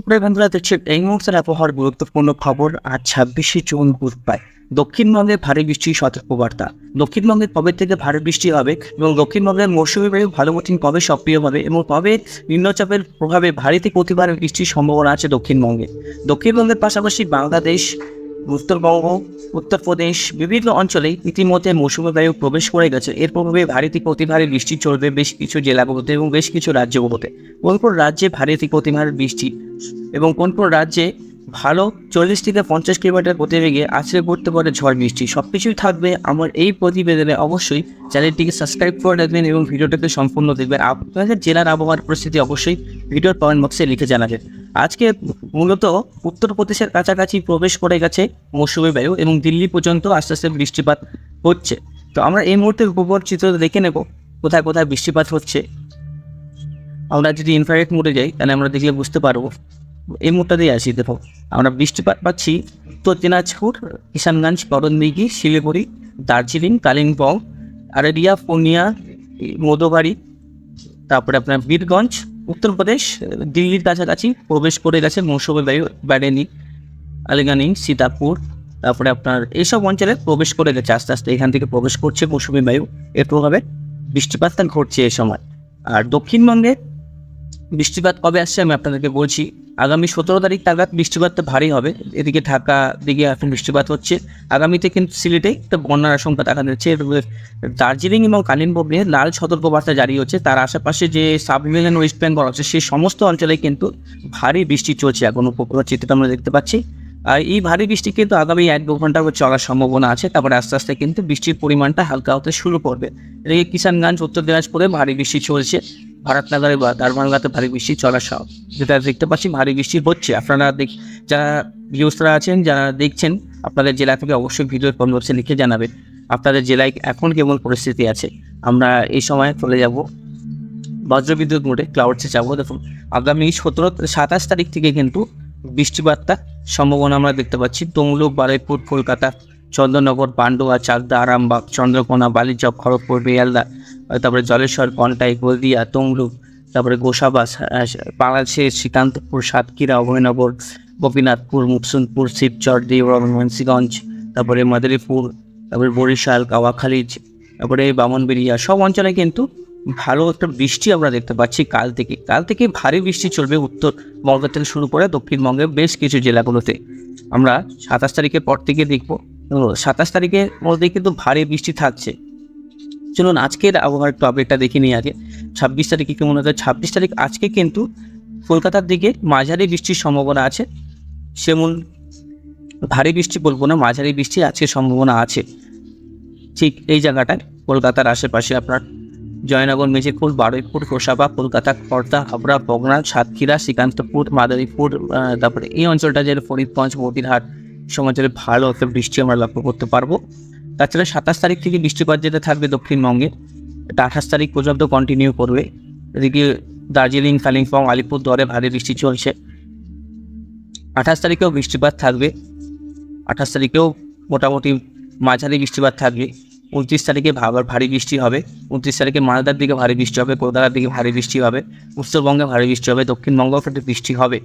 সুপ্রিয় বন্ধুরা দেখছি এই মুহূর্তের আবহাওয়ার গুরুত্বপূর্ণ খবর আজ ছাব্বিশে জুন বুধবার। দক্ষিণবঙ্গে ভারী বৃষ্টির সতর্কবার্তা। দক্ষিণবঙ্গে কবে থেকে ভারী বৃষ্টি হবে এবং দক্ষিণবঙ্গের মৌসুমী বায়ু ভালো মতন কবে সক্রিয় হবে এবং কবে নিম্নচাপের প্রভাবে ভারী থেকে অতি বৃষ্টির সম্ভাবনা আছে দক্ষিণবঙ্গে। দক্ষিণবঙ্গের পাশাপাশি বাংলাদেশ উত্তরবঙ্গ উত্তরপ্রদেশ বিভিন্ন অঞ্চলে ইতিমধ্যে মৌসুমী বায়ু প্রবেশ করে গেছে। এর প্রভাবে ভারী থেকে ভারী বৃষ্টি চলবে বেশ কিছু জেলাগুলোতে এবং বেশ কিছু রাজ্যগুলোতে। কোন কোন রাজ্যে ভারী থেকে ভারী বৃষ্টি এবং কোন কোন রাজ্যে ভালো চল্লিশ থেকে পঞ্চাশ কিলোমিটার গতিবেগে আছড়ে পড়তে পারে ঝড় বৃষ্টি সব কিছুই থাকবে আমার এই প্রতিবেদনে। অবশ্যই চ্যানেলটিকে সাবস্ক্রাইব করে রাখবেন এবং ভিডিওটাকে সম্পূর্ণ দেখবেন। আপনাদের জেলার আবহাওয়ার পরিস্থিতি অবশ্যই ভিডিওর কমেন্ট বক্সে লিখে জানাবেন। আজকে মূলত উত্তরপ্রদেশের কাছাকাছি প্রবেশ করে গেছে মৌসুমী বায়ু এবং দিল্লি পর্যন্ত আস্তে আস্তে বৃষ্টিপাত হচ্ছে। তো আমরা এই মুহূর্তে উপর চিত্র দেখে নেব, কোথায় কোথায় বৃষ্টিপাত হচ্ছে। আমরা যদি ইনফ্রারেড মোডে যাই, তাহলে আমরা দেখলে বুঝতে পারব। এই মোডটাতেই আসি, দেখো। আমরা বৃষ্টিপাত পাচ্ছি উত্তর দিনাজপুর, কিষানগঞ্জ করণদিঘি শিলিগুড়ি, দার্জিলিং, কালিম্পং, আরেরিয়া, পূর্ণিয়া মধুবাড়ি তারপরে আপনার বীরগঞ্জ উত্তরপ্রদেশ দিল্লির কাছাকাছি প্রবেশ করে গেছে মৌসুমী বায়ু, ব্যারেনি আলিগানি সীতাপুর, তারপরে আপনার এইসব অঞ্চলে প্রবেশ করে গেছে, আস্তে আস্তে এখান থেকে প্রবেশ করছে মৌসুমী বায়ু। এর প্রভাবে বৃষ্টিপাতটা ঘটছে এই সময়। আর দক্ষিণবঙ্গে বৃষ্টিপাত কবে আসছে আমি আপনাদেরকে বলছি আগামী সতেরো তারিখ নাগাদ বৃষ্টিপাতটা ভারী হবে। এদিকে ঢাকা দিকে এখন বৃষ্টিপাত হচ্ছে। আগামীতে কিন্তু সিলেটে একটা বন্যার আশঙ্কা দেখা যাচ্ছে দার্জিলিং এবং কালিম্পংয়ে লাল সতর্কবার্তা জারি হচ্ছে। তার আশেপাশে যে সাব ডিভিশন ওয়েস্ট বেঙ্গল আছে, সেই সমস্ত অঞ্চলে কিন্তু ভারী বৃষ্টি চলছে এখন উপকূল চিত্রটা আমরা দেখতে পাচ্ছি। আর এই ভারী বৃষ্টি কিন্তু আগামী এক দু ঘণ্টা চলার সম্ভাবনা আছে। তারপরে আস্তে আস্তে কিন্তু বৃষ্টির পরিমাণটা হালকা হতে শুরু করবে। এদিকে কিষানগঞ্জ, উত্তর দিনাজপুরে ভারী বৃষ্টি চলছে। ভারতনগরে বা দারভাঙ্গাতে ভারী বৃষ্টি চলার সব। যেটা দেখতে পাচ্ছি, ভারী বৃষ্টি হচ্ছে। আপনারা দেখ যারা ভিউসরা আছেন, যারা দেখছেন, আপনাদের জেলা থেকে অবশ্যই ভিডিওর কমেন্ট লিখে জানাবেন আপনাদের জেলায় এখন কেমন পরিস্থিতি আছে। আমরা এই সময় চলে যাব বজ্রবিদ্যুৎ মোড়ে ক্লাউডসে যাব। দেখুন, আগামী সতেরো, সাতাশ তারিখ থেকে কিন্তু বৃষ্টিপাতটা সম্ভাবনা আমরা দেখতে পাচ্ছি। তমলুক, বারুইপুর, কলকাতা চন্দ্রনগর পান্ডুয়া চাকদা, আরামবাগ, চন্দ্রকোনা, বালিচক, খড়গপুর, বেয়ালদা, তারপরে জলেশ্বর কন্টাই হলদিয়া, তমলুক, তারপরে গোসাবাস বাংলাদেশের শ্রীকান্তপুর, সাতক্ষীরা, অভয়নগর, গোপীনাথপুর মুকসুনপুর শিবচর মুন্সিগঞ্জ, তারপরে মাদারীপুর, তারপরে বরিশাল, কাওয়াখালী, তারপরে বামনবেরিয়া সব অঞ্চলে কিন্তু ভালো একটা বৃষ্টি আমরা দেখতে পাচ্ছি কাল থেকে। কাল থেকে ভারী বৃষ্টি চলবে উত্তরবঙ্গ থেকে শুরু করে দক্ষিণবঙ্গের বেশ কিছু জেলাগুলোতে। আমরা সাতাশ তারিখের পর থেকে দেখব সাতাশ তারিখের মধ্যে কিন্তু ভারী বৃষ্টি থাকছে। চলুন, আজকের আবহাওয়ার একটু আপডেটটা দেখে নিই আগে। ছাব্বিশ তারিখে কেমন হচ্ছে ছাব্বিশ তারিখ আজকে কিন্তু কলকাতার দিকে মাঝারি বৃষ্টির সম্ভাবনা আছে। সেমন ভারী বৃষ্টি বলব না, মাঝারি বৃষ্টি আজকের সম্ভাবনা আছে। ঠিক এই জায়গাটায় কলকাতার আশেপাশে আপনার জয়নগর, মেজিরপুর, বারুইপুর কোষাবা কলকাতা খড়দা হাবড়া, বগনা, সাতক্ষীরা, শ্রীকান্তপুর, মাদারীপুর তারপরে এই অঞ্চলটা যে ফরিদগঞ্জ, মতিরহাট অঞ্চলে ভালো একটা বৃষ্টি আমরা লক্ষ্য করতে পারব। তাছাড়া সাতাশ তারিখ থেকে বৃষ্টিপাত যেটা থাকবে দক্ষিণবঙ্গে এটা আঠাশ তারিখ পর্যন্ত কন্টিনিউ করবে। এদিকে দার্জিলিং, কালিম্পং, আলিপুরদুয়ারে ভারী বৃষ্টি চলছে। আঠাশ তারিখেও বৃষ্টিপাত থাকবে। আঠাশ তারিখেও মোটামুটি মাঝারি বৃষ্টিপাত থাকবে। উনত্রিশ তারিখে ভাবার ভারী বৃষ্টি হবে। উনত্রিশ তারিখে মালদার দিকে ভারী বৃষ্টি হবে, কলকাতার দিকে ভারী বৃষ্টি হবে, উত্তরবঙ্গে ভারী বৃষ্টি হবে, দক্ষিণবঙ্গেও কিন্তু বৃষ্টি হবে।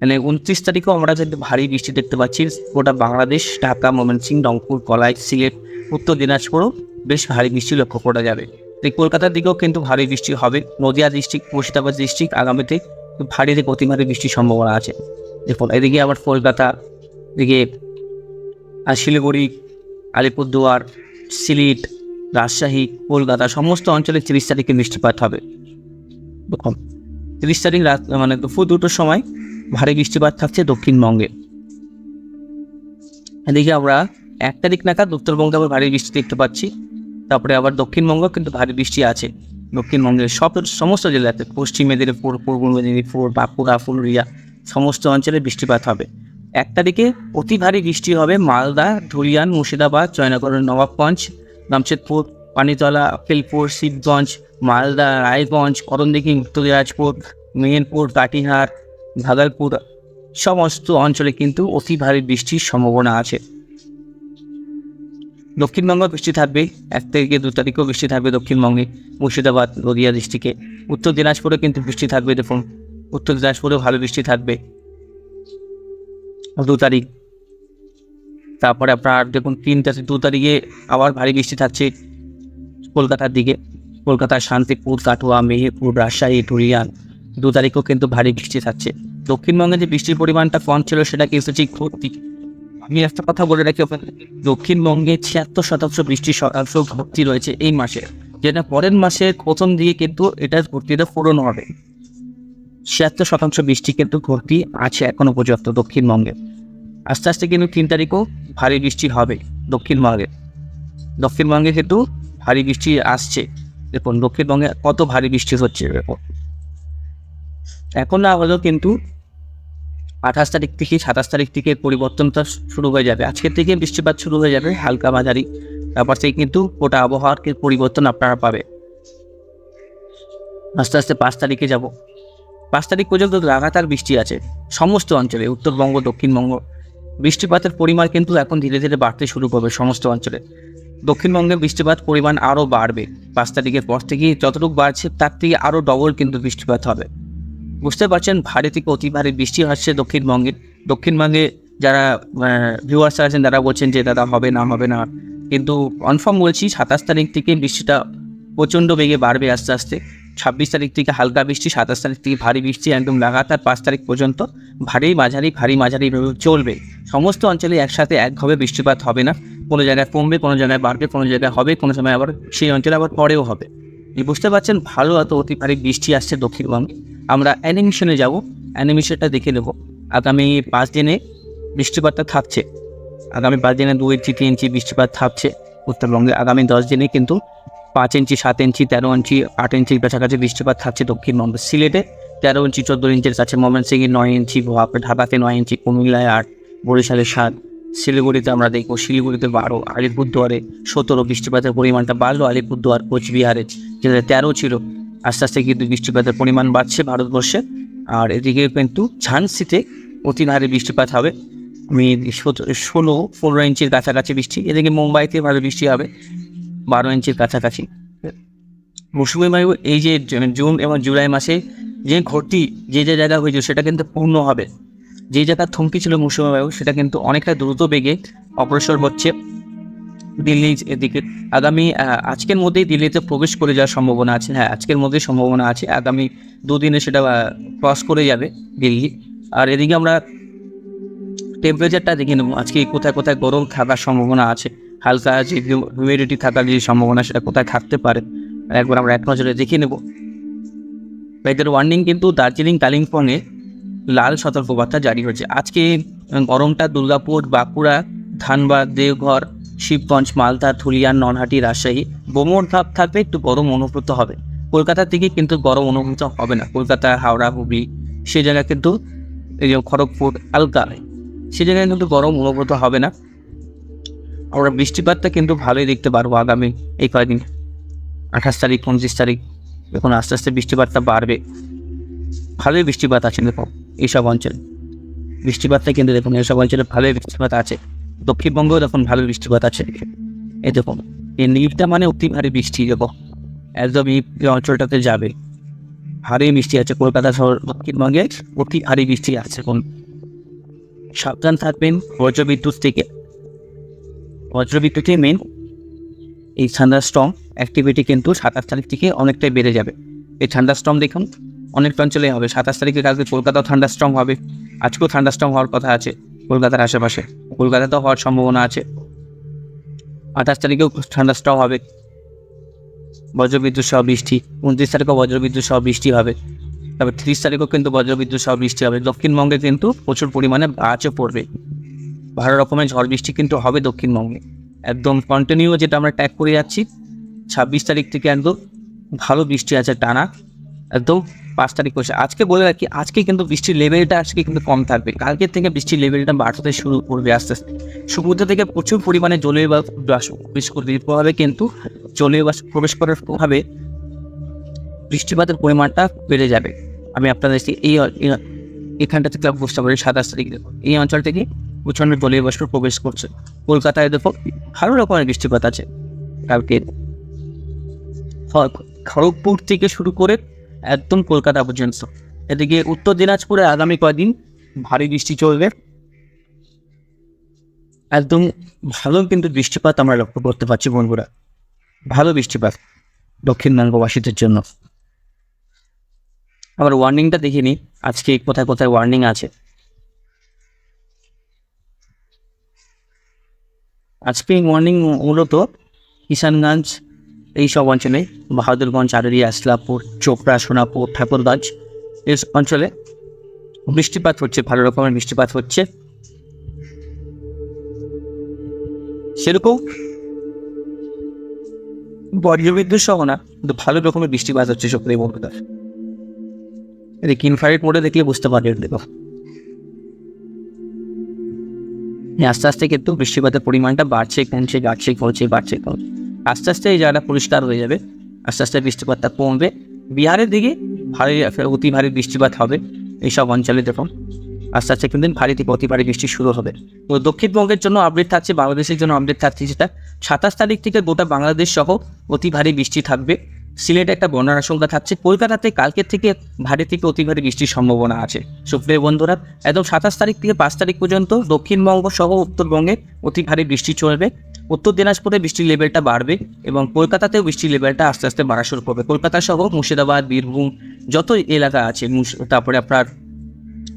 মানে উনত্রিশ তারিখেও আমরা কিন্তু ভারী বৃষ্টি দেখতে পাচ্ছি, গোটা বাংলাদেশ, ঢাকা, ময়মনসিংহ, রংপুর কলাই সিলেট, উত্তর দিনাজপুরও বেশ ভারী বৃষ্টি লক্ষ্য করা যাবে। তো এই কলকাতার দিকেও কিন্তু ভারী বৃষ্টি হবে। নদিয়া ডিস্ট্রিক্ট, মুর্শিদাবাদ ডিস্ট্রিক্ট আগামীতে ভারী থেকে অতি ভারী বৃষ্টির সম্ভাবনা আছে। দেখুন, এদিকে আবার কলকাতা, এদিকে শিলিগুড়ি, আলিপুরদুয়ার, সিলেট, রাজশাহী, কলকাতা সমস্ত অঞ্চলে তিরিশ তারিখে বৃষ্টিপাত হবে। দেখুন, তিরিশ তারিখ রাত মানে দুপুর দুটোর সময় ভারী বৃষ্টিপাত থাকছে দক্ষিণবঙ্গে। এদিকে আমরা এক তারিখ নাগাদ উত্তরবঙ্গে আবার ভারী বৃষ্টি দেখতে পাচ্ছি। তারপরে আবার দক্ষিণবঙ্গ কিন্তু ভারী বৃষ্টি আছে। দক্ষিণবঙ্গের সব সমস্ত জেলাতে, পশ্চিম মেদিনীপুর, পূর্ব মেদিনীপুর, বাঁকুড়া, পুরুলিয়া, সমস্ত অঞ্চলে বৃষ্টিপাত হবে। এক তারিখে অতি ভারী বৃষ্টি হবে মালদা, ধুলিয়ান, মুর্শিদাবাদ জয়নগরের নবাবগঞ্জ, জামশেদপুর, পানিতলা আকেলপুর শিবগঞ্জ, মালদা, রায়গঞ্জ, করণদিঘি, উত্তর দিনাজপুর, মেহেরপুর, কাটিহার ভাগলপুর সমস্ত অঞ্চলে কিন্তু অতি ভারী বৃষ্টির সম্ভাবনা আছে। দক্ষিণবঙ্গ বৃষ্টি থাকবে, এক থেকে দু তারিখেও বৃষ্টি থাকবে দক্ষিণবঙ্গে, মুর্শিদাবাদ, নদিয়া ডিস্ট্রিক্টে উত্তর দিনাজপুরে কিন্তু বৃষ্টি থাকবে, দেখুন। উত্তর দিনাজপুরেও ভালো বৃষ্টি থাকবে। দু তারিখ। তারপরে আপনার দেখুন, তিন তারিখ দু তারিখে আবার ভারী বৃষ্টি থাকছে কলকাতার দিকে। কলকাতার শান্তিপুর, কাটোয়া, মেহেরপুর, রাজশাহী ধুলিয়ান দু তারিখও কিন্তু ভারী বৃষ্টি থাকছে। দক্ষিণবঙ্গে যে বৃষ্টির পরিমাণটা কম ছিল সেটা কিন্তু ঠিক ঘটতি। আমি একটা কথা বলে রাখি দক্ষিণবঙ্গে ছিয়াত্তর শতাংশ বৃষ্টি শতাংশ ভর্তি রয়েছে এই মাসে, যেটা পরের মাসের প্রথম দিকে কিন্তু এটার ভর্তিটা পূরণ হবে। ছিয়াত্তর শতাংশ বৃষ্টি কিন্তু ভর্তি আছে এখনও পর্যন্ত দক্ষিণবঙ্গে। আস্তে আস্তে কিন্তু তিন তারিখও ভারী বৃষ্টি হবে দক্ষিণবঙ্গে। দক্ষিণবঙ্গে কিন্তু ভারী বৃষ্টি আসছে। দেখুন, দক্ষিণবঙ্গে কত ভারী বৃষ্টি হচ্ছে এখন না হলেও কিন্তু আঠাশ তারিখ থেকে, সাতাশ তারিখ থেকে পরিবর্তনটা শুরু হয়ে যাবে। আজকের থেকে বৃষ্টিপাত শুরু হয়ে যাবে, হালকা মাঝারি। তারপর থেকে কিন্তু গোটা আবহাওয়ার পরিবর্তন আপনারা পাবে আস্তে আস্তে পাঁচ তারিখে যাব। পাঁচ তারিখ পর্যন্ত লাগাতার বৃষ্টি আছে, সমস্ত অঞ্চলে, উত্তরবঙ্গ, দক্ষিণবঙ্গ। বৃষ্টিপাতের পরিমাণ কিন্তু এখন ধীরে ধীরে বাড়তে শুরু করবে সমস্ত অঞ্চলে। দক্ষিণবঙ্গে বৃষ্টিপাত পরিমাণ আরও বাড়বে। পাঁচ তারিখের পর থেকে যতটুকু বাড়ছে, তার থেকে আরও ডবল কিন্তু বৃষ্টিপাত হবে। বুঝতে পারছেন, ভারী থেকে অতি ভারী বৃষ্টি হচ্ছে দক্ষিণবঙ্গে। দক্ষিণবঙ্গে যারা ভিউয়ার্স আছেন, তারা বলছেন যে, দাদা, হবে না হবে না। কিন্তু কনফার্ম বলছি, সাতাশ তারিখ থেকে বৃষ্টিটা প্রচণ্ড বেগে বাড়বে আস্তে আস্তে। ছাব্বিশ তারিখ থেকে হালকা বৃষ্টি, সাতাশ তারিখ থেকে ভারী বৃষ্টি, একদম লাগাতার পাঁচ তারিখ পর্যন্ত। ভারী, মাঝারি ভারী, মাঝারি চলবে। সমস্ত অঞ্চলে একসাথে একভাবে বৃষ্টিপাত হবে না। কোনো জায়গায় কমবে, কোনো জায়গায় বাড়বে, কোনো জায়গায় হবে, কোনো সময় আবার সেই অঞ্চলে আবার পরেও হবে। বুঝতে পারছেন, ভালো এত অতি ভারী বৃষ্টি আসছে দক্ষিণবঙ্গে। আমরা অ্যানিমেশনে যাব। অ্যানিমেশনটা দেখে নেব। আগামী পাঁচ দিনে বৃষ্টিপাতটা থাকছে। আগামী পাঁচ দিনে দু ইঞ্চি, তিন ইঞ্চি বৃষ্টিপাত থাকছে উত্তরবঙ্গে। আগামী দশ দিনে কিন্তু পাঁচ ইঞ্চি, সাত ইঞ্চি, তেরো ইঞ্চি, আট ইঞ্চির কাছাকাছি বৃষ্টিপাত থাকছে দক্ষিণবঙ্গে সিলেটে। তেরো ইঞ্চি, চোদ্দ ইঞ্চির কাছে ময়মনসিংহে নয় ইঞ্চি ঢাকাতে নয় ইঞ্চি, কুমিল্লায় আট, বরিশালে সাত, শিলিগুড়িতে আমরা দেখব শিলিগুড়িতে বারো, আলিপুরদুয়ারে সতেরো, বৃষ্টিপাতের পরিমাণটা বাড়লো আলিপুরদুয়ার, কোচবিহারে। যেটা তেরো ছিল আস্তে আস্তে কিন্তু বৃষ্টিপাতের পরিমাণ বাড়ছে ভারতবর্ষে। আর এদিকে কিন্তু ঝানসিতে অতি ভারী বৃষ্টিপাত হবে। আমি ষোলো, পনেরো ইঞ্চির কাছাকাছি বৃষ্টি। এদিকে মুম্বাইতে ভালো বৃষ্টি হবে, বারো ইঞ্চির কাছাকাছি। মৌসুমি বায়ু এই যে জুন এবং জুলাই মাসে যে ঘটি, যে যে জায়গা হয়েছিল সেটা কিন্তু পূর্ণ হবে। যে জায়গা থমকি ছিল মৌসুমি বায়ু, সেটা কিন্তু অনেকটা দ্রুত বেগে অগ্রসর হচ্ছে। দিল্লি এদিকে। আগামী আজকের মধ্যেই দিল্লিতে প্রবেশ করে যাওয়ার সম্ভাবনা আছে। হ্যাঁ আজকের মধ্যেই সম্ভাবনা আছে। আগামী দুদিনে সেটা ক্রস করে যাবে দিল্লি। আর এদিকে আমরা টেম্পারেচারটা দেখে নেব। আজকে কোথায় কোথায় গরম থাকার সম্ভাবনা আছে। হালকা যে হিউমিডিটি থাকার যে সম্ভাবনা, সেটা কোথায় থাকতে পারে? একবার আমরা এক নজরে দেখে নেব। ওয়েদার ওয়ার্নিং কিন্তু দার্জিলিং, কালিম্পংয়ে লাল সতর্কবার্তা জারি হয়েছে। আজকে গরমটা দুর্গাপুর, বাঁকুড়া, ধানবাদ, দেওঘর শিবগঞ্জ, মালদা ধুলিয়ান ননহাটি রাজশাহী বোমর ভাব থাকবে, একটু গরম অনুভূত হবে। কলকাতার দিকে কিন্তু গরম অনুভূত হবে না। কলকাতা, হাওড়া, হুগলি, সে জায়গা কিন্তু এই যে খড়গপুর হালকা সে জায়গায় কিন্তু গরম অনুভূত হবে না। আমরা বৃষ্টিপাতটা কিন্তু ভালোই দেখতে পারব আগামী এই কয়েকদিন। আঠাশ তারিখ উনত্রিশ তারিখ, এখন আস্তে আস্তে বৃষ্টিপাতটা বাড়বে। ভালোই বৃষ্টিপাত আছে, দেখো, এইসব অঞ্চলে। বৃষ্টিপাতটা কিন্তু দেখুন, এইসব অঞ্চলে ভালোই বৃষ্টিপাত আছে। দক্ষিণবঙ্গেও দেখুন ভালো বৃষ্টিপাত আছে এই দেখুন, এই নীলটা মানে অতি ভারী বৃষ্টি দেখো। একদম এই অঞ্চলটাতে যাবে। ভারী বৃষ্টি আছে, কলকাতা শহর দক্ষিণবঙ্গে অতি ভারী বৃষ্টি আছে কোন সাবধান থাকবেন বজ্রবিদ্যুৎ থেকে। বজ্রবিদ্যুৎই মেন এই স্ট্রং অ্যাক্টিভিটি কিন্তু সাতাশ তারিখ থেকে অনেকটাই বেড়ে যাবে। এই থান্ডারস্টর্ম দেখুন অনেক অঞ্চলে হবে। সাতাশ তারিখে কালকে কলকাতাও স্ট্রং হবে। আজকেও ঠান্ডা স্ট্রং হওয়ার কথা আছে। কলকাতার আশেপাশে। কলকাতাতেও হওয়ার সম্ভাবনা আছে। আঠাশ তারিখেও থান্ডারস্টর্ম হবে। বজ্রবিদ্যুৎ সহ বৃষ্টি। উনত্রিশ তারিখেও বজ্রবিদ্যুৎ সহ বৃষ্টি হবে। তারপর তিরিশ তারিখেও কিন্তু বজ্রবিদ্যুৎ সহ বৃষ্টি হবে। দক্ষিণবঙ্গে কিন্তু প্রচুর পরিমাণে গাছও পড়বে। ভালো রকমের ঝড় বৃষ্টি কিন্তু হবে দক্ষিণবঙ্গে। একদম কন্টিনিউ যেটা আমরা ট্যাগ করে যাচ্ছি, ছাব্বিশ তারিখ থেকে একদম ভালো বৃষ্টি আছে টানা। একদম পাঁচ তারিখ বসে আজকে বলে রাখি আজকে কিন্তু বৃষ্টির লেভেলটা আজকে কিন্তু কম থাকবে। কালকের থেকে বৃষ্টির লেভেলটা বাড়তে শুরু করবে আস্তে আস্তে। সমুদ্র থেকে প্রচুর পরিমাণে জলীয় বাষ্প প্রবেশ করবে প্রভাবে কিন্তু জলীয় বাষ্প প্রবেশ করার প্রভাবে বৃষ্টিপাতের পরিমাণটা বেড়ে যাবে। আমি আপনাদের এই এখানটা থেকে বুঝতে পারি, সাতাশ তারিখ দেখুন। এই অঞ্চল থেকে প্রচণ্ড জলীয় বাষ্প প্রবেশ করছে। কলকাতায় দেখো ভালো রকমের বৃষ্টিপাত আছে। কালকে খড়গপুর থেকে শুরু করে একদম কলকাতা পর্যন্ত। এদিকে উত্তর দিনাজপুরে আগামী কয়দিন ভারী বৃষ্টি চলবে। একদম ভালো কিন্তু বৃষ্টিপাত আমরা লক্ষ্য করতে পারছি বন্ধুরা। ভালো বৃষ্টিপাত দক্ষিণবঙ্গবাসীদের জন্য। আবার ওয়ার্নিংটা দেখিনি আজকে কোথায় কোথায় ওয়ার্নিং আছে। আজকে ওয়ার্নিং মূলত কিষানগঞ্জ এই সব অঞ্চলে বাহাদুরগঞ্জ, আরুরি, আসলাপুর, চোপড়া, সোনাপুর, ঠাকুরগঞ্জ এই অঞ্চলে বৃষ্টিপাত হচ্ছে, ভালো রকমের বৃষ্টিপাত হচ্ছে। সেরকম বজ্রবিদ্যুৎ সহ না, কিন্তু ভালো রকমের বৃষ্টিপাত হচ্ছে সত্যি বন্ধুরা এদিকে ইনফ্রারেড মোডে দেখলে বুঝতে পারবেন দেখো। আস্তে আস্তে কিন্তু বৃষ্টিপাতের পরিমাণটা বাড়ছে, কমছে বাড়ছে কমছে বাড়ছে, কমছে। আস্তে আস্তে এই জায়গাটা পরিষ্কার হয়ে যাবে। আস্তে আস্তে বৃষ্টিপাতটা কমবে। বিহারের দিকে ভারী অতি ভারী বৃষ্টিপাত হবে এইসব অঞ্চলে দেখুন। আস্তে আস্তে কিন্তু ভারী থেকে অতি ভারী বৃষ্টি শুরু হবে। তো দক্ষিণবঙ্গের জন্য আপডেট থাকছে, বাংলাদেশের জন্য আপডেট থাকছে যেটা। সাতাশ তারিখ থেকে গোটা বাংলাদেশ সহ অতি ভারী বৃষ্টি থাকবে। সিলেটে একটা বন্যার আশঙ্কা থাকছে। কলকাতাতে কালকের থেকে ভারী থেকে অতি ভারী বৃষ্টির সম্ভাবনা আছে। সুপ্রিয় বন্ধুরা, একদম সাতাশ তারিখ থেকে পাঁচ তারিখ পর্যন্ত দক্ষিণবঙ্গ সহ উত্তরবঙ্গে অতি ভারী বৃষ্টি চলবে। উত্তর দিনাজপুরে বৃষ্টির লেভেলটা বাড়বে এবং কলকাতাতেও বৃষ্টির লেভেলটা আস্তে আস্তে বাড়া শুরু করবে। কলকাতা সহ মুর্শিদাবাদ, বীরভূম যত এলাকা আছে তারপরে আপনার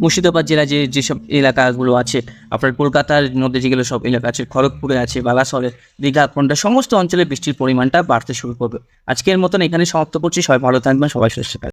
মুর্শিদাবাদ জেলায় যে, যেসব এলাকাগুলো আছে, আপনার কলকাতার মধ্যে যেগুলো সব এলাকা আছে, খড়গপুরে আছে বালাসরে দীঘা কোনটা সমস্ত অঞ্চলে বৃষ্টির পরিমাণটা বাড়তে শুরু করবে। আজকের মতন এখানে সমাপ্ত করছি। সবাই ভালো থাকবেন, সবাই সুস্থ